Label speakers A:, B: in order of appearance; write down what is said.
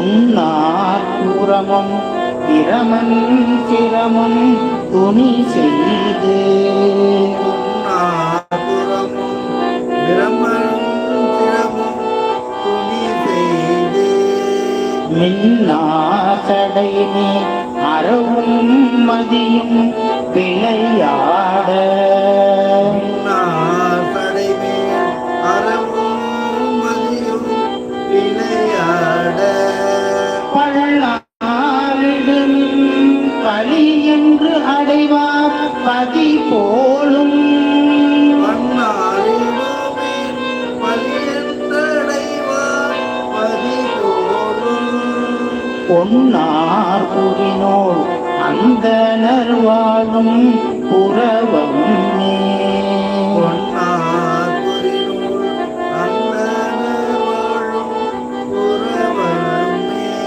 A: புறமும் பிரமன் சிரமும் துணி செய்து. மின்னாசடைனே அறவும் மதியும் விளையாட என்று அடைவா பதி போலும். பொன்னார் புரினோர் அந்த வாழும் புறவம்.